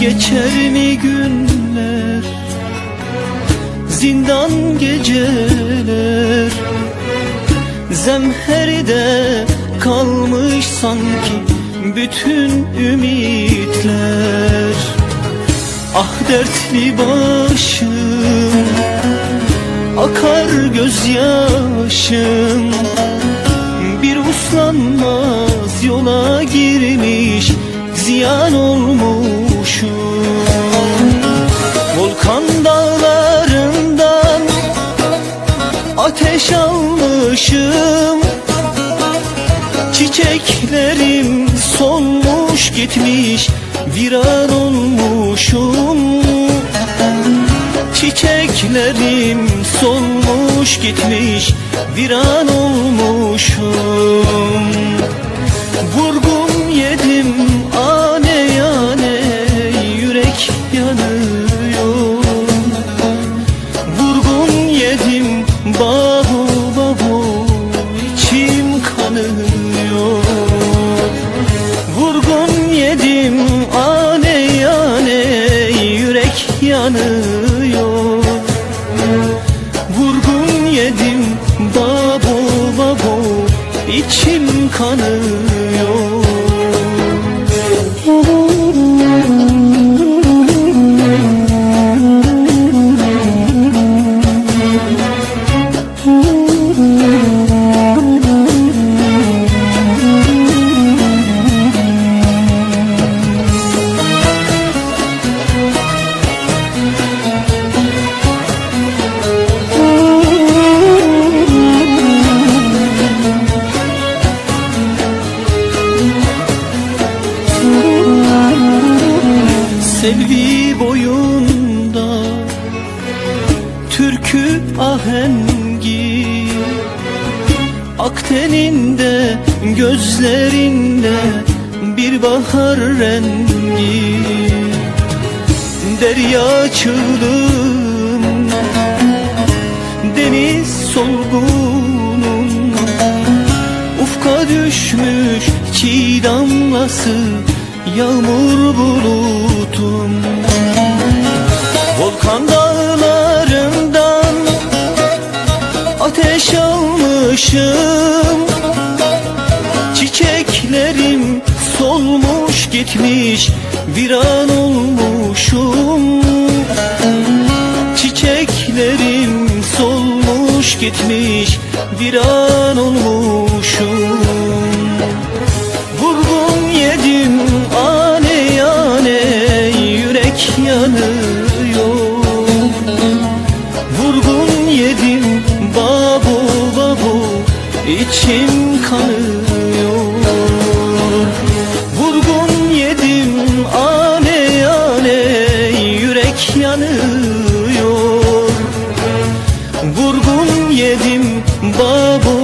Geçer mi günler? Zindan geceler. Zemherde kalmış sanki bütün ümitler. Ah dertli başım Akar gözyaşım. Bir uslanmaz yola girmiş Ziyan olmuşum. Volkan dağlarından Ateş almışım. Çiçeklerim solmuş gitmiş Viran olmuşum. Çiçeklerim solmuş gitmiş Viran olmuşum. Vurgun babu babu içim kanıyor. Vurgun yedim ane yane yürek yanıyor. Vurgun yedim babu babu içim kanıyor Selvi boyunda Türkü ahengi. Akteninde gözlerinde Bir bahar rengi. Derya çığlığım Deniz solgunum Ufka düşmüş çiğ damlası Yağmur bulutum. Volkan dağlarından Ateş almışım. Çiçeklerim solmuş gitmiş Viran olmuşum. Çiçeklerim solmuş gitmiş Viran olmuşum yanıyor. Vurgun yedim babu babu içim kanıyor. Vurgun yedim ane yane Yürek yanıyor. Vurgun yedim babu